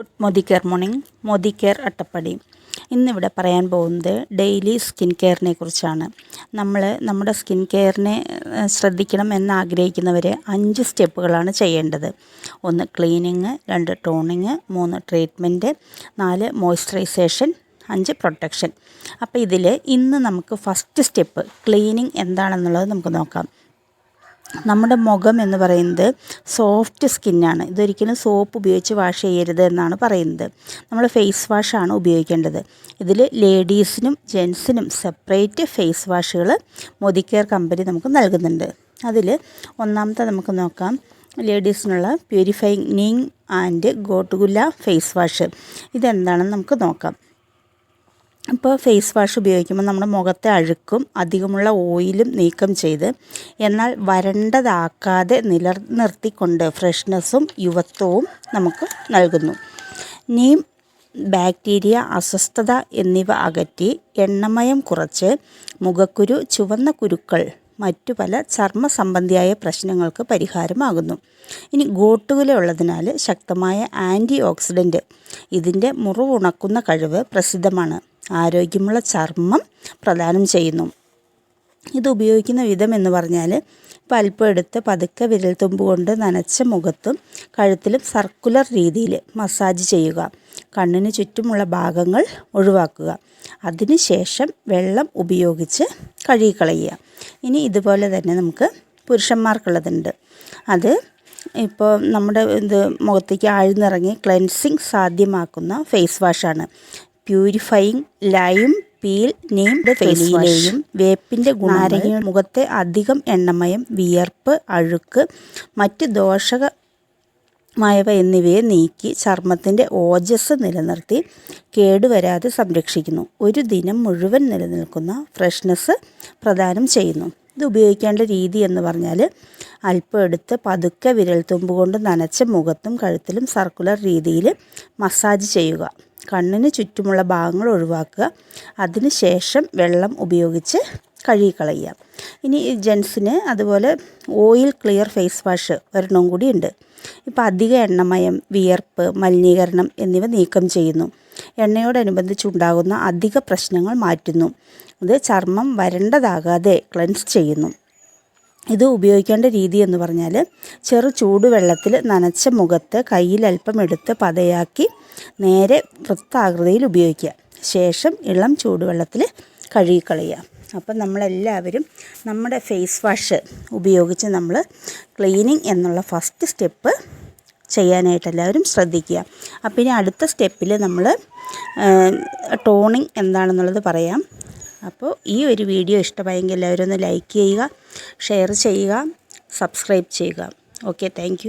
Good Modi care morning Modi care Attappadi. ഇന്നിവിടെ പറയാൻ പോകുന്നത് ഡെയിലി സ്കിൻ കെയറിനെ കുറിച്ചാണ്. നമ്മൾ നമ്മുടെ സ്കിൻ കെയറിനെ ശ്രദ്ധിക്കണം എന്ന് ആഗ്രഹിക്കുന്നവർ അഞ്ച് സ്റ്റെപ്പുകളാണ് ചെയ്യേണ്ടത്. ഒന്ന് ക്ലീനിങ് രണ്ട് ടോണിങ് മൂന്ന് ട്രീറ്റ്മെന്റ് നാല് മോയ്സ്ചറൈസേഷൻ അഞ്ച് പ്രൊട്ടക്ഷൻ. അപ്പോൾ ഇതിൽ ഇന്ന് നമുക്ക് ഫസ്റ്റ് സ്റ്റെപ്പ് ക്ലീനിങ് എന്താണെന്നുള്ളത് നമുക്ക് നോക്കാം. നമ്മുടെ മുഖം എന്ന് പറയുന്നത് സോഫ്റ്റ് സ്കിന്നാണ് ഇതൊരിക്കലും സോപ്പ് ഉപയോഗിച്ച് വാഷ് ചെയ്യരുത് എന്നാണ് പറയുന്നത്. നമ്മൾ ഫേസ് വാഷാണ് ഉപയോഗിക്കേണ്ടത്. ഇതിൽ ലേഡീസിനും ജെൻസിനും സെപ്പറേറ്റ് ഫേസ് വാഷുകൾ മോദിക്കെയർ കമ്പനി നമുക്ക് നൽകുന്നുണ്ട്. അതിൽ ഒന്നാമത്തെ നമുക്ക് നോക്കാം. ലേഡീസിനുള്ള പ്യൂരിഫൈനിങ് ആൻഡ് ഗോട്ടുഗുല്ല ഫേസ് വാഷ് ഇതെന്താണെന്ന് നമുക്ക് നോക്കാം. ഇപ്പോൾ ഫേസ് വാഷ് ഉപയോഗിക്കുമ്പോൾ നമ്മുടെ മുഖത്തെ അഴുക്കും അധികമുള്ള ഓയിലും നീക്കം ചെയ്ത് എന്നാൽ വരണ്ടതാക്കാതെ നിലനിർത്തിക്കൊണ്ട് ഫ്രഷ്നെസ്സും യുവത്വവും നമുക്ക് നൽകുന്നു. നീം ബാക്ടീരിയ അസ്വസ്ഥത എന്നിവ അകറ്റി എണ്ണമയം കുറച്ച് മുഖക്കുരു ചുവന്ന കുരുക്കൾ മറ്റു പല ചർമ്മ സംബന്ധിയായ പ്രശ്നങ്ങൾക്ക് പരിഹാരമാകുന്നു. ഇനി ഗോട്ടുകുല ഉള്ളതിനാൽ ശക്തമായ ആന്റി ഓക്സിഡന്റ് ഇതിന്റെ മുറിവുണക്കുന്ന കഴിവ് പ്രസിദ്ധമാണ്. ആരോഗ്യമുള്ള ചർമ്മം പ്രദാനം ചെയ്യുന്നു. ഇത് ഉപയോഗിക്കുന്ന വിധം എന്ന് പറഞ്ഞാൽ പൽപ്പം എടുത്ത് പതുക്കെ വിരൽത്തുമ്പ് കൊണ്ട് നനച്ച മുഖത്തും കഴുത്തിലും സർക്കുലർ രീതിയിൽ മസാജ് ചെയ്യുക. കണ്ണിന് ചുറ്റുമുള്ള ഭാഗങ്ങൾ ഒഴിവാക്കുക. അതിനുശേഷം വെള്ളം ഉപയോഗിച്ച് കഴുകിക്കളയുക. ഇനി ഇതുപോലെ തന്നെ നമുക്ക് പുരുഷന്മാർക്കുള്ളതുണ്ട്. അത് ഇപ്പോൾ നമ്മുടെ ഇത് മുഖത്തേക്ക് ആഴ്ന്നിറങ്ങി ക്ലെൻസിങ് സാധ്യമാക്കുന്ന ഫേസ് വാഷാണ്. പ്യൂരിഫയിങ് ലൈം പീൽ നെയിം തേയിലയും വേപ്പിന്റെ ഗുണാരങ്ങ മുഖത്തെ അധികം എണ്ണമയം വിയർപ്പ് അഴുക്ക് മറ്റ് ദോഷക മായവ എന്നിവയെ നീക്കി ചർമ്മത്തിന്റെ ഓജസ് നിലനിർത്തി കേടുവരാതെ സംരക്ഷിക്കുന്നു. ഒരു ദിനം മുഴുവൻ നിലനിൽക്കുന്ന ഫ്രഷ്നെസ് പ്രദാനം ചെയ്യുന്നു. ഇത് ഉപയോഗിക്കേണ്ട രീതി എന്ന് പറഞ്ഞാൽ അല്പം എടുത്ത് പതുക്കെ വിരൽത്തുമ്പ് കൊണ്ട് നനച്ച മുഖത്തും കഴുത്തിലും സർക്കുലർ രീതിയിൽ മസാജ് ചെയ്യുക. കണ്ണിന് ചുറ്റുമുള്ള ഭാഗങ്ങൾ ഒഴിവാക്കുക. അതിനുശേഷം വെള്ളം ഉപയോഗിച്ച് കഴുകിക്കളയുക. ഇനി ജെൻസിന് അതുപോലെ ഓയിൽ ക്ലിയർ ഫേസ് വാഷ് ഒരെണ്ണം കൂടി ഉണ്ട്. ഇപ്പോൾ അധിക എണ്ണമയം വിയർപ്പ് മലിനീകരണം എന്നിവ നീക്കം ചെയ്യുന്നു. എണ്ണയോടനുബന്ധിച്ചുണ്ടാകുന്ന അധിക പ്രശ്നങ്ങൾ മാറ്റുന്നു. ഇത് ചർമ്മം വരണ്ടതാകാതെ ക്ലെൻസ് ചെയ്യുന്നു. ഇത് ഉപയോഗിക്കേണ്ട രീതി എന്ന് പറഞ്ഞാൽ ചെറു ചൂടുവെള്ളത്തിൽ നനച്ച മുഖത്ത് കയ്യിൽ അല്പം എടുത്ത് പതയാക്കി നേരെ വൃത്താകൃതിയിൽ ഉപയോഗിക്കുക. ശേഷം ഇളം ചൂടുവെള്ളത്തിൽ കഴുകിക്കളയുക. അപ്പം നമ്മളെല്ലാവരും നമ്മുടെ ഫേസ് വാഷ് ഉപയോഗിച്ച് നമ്മൾ ക്ലീനിങ് എന്നുള്ള ഫസ്റ്റ് സ്റ്റെപ്പ് ചെയ്യാനായിട്ട് എല്ലാവരും ശ്രദ്ധിക്കുക. അപ്പം ഇനി അടുത്ത സ്റ്റെപ്പിൽ നമ്മൾ ടോണിങ് എന്താണെന്നുള്ളത് പറയാം. അപ്പോൾ ഈ ഒരു വീഡിയോ ഇഷ്ടമായെങ്കിൽ എല്ലാവരും ഒന്ന് ലൈക്ക് ചെയ്യുക ഷെയർ ചെയ്യുക സബ്സ്ക്രൈബ് ചെയ്യുക. Okay thank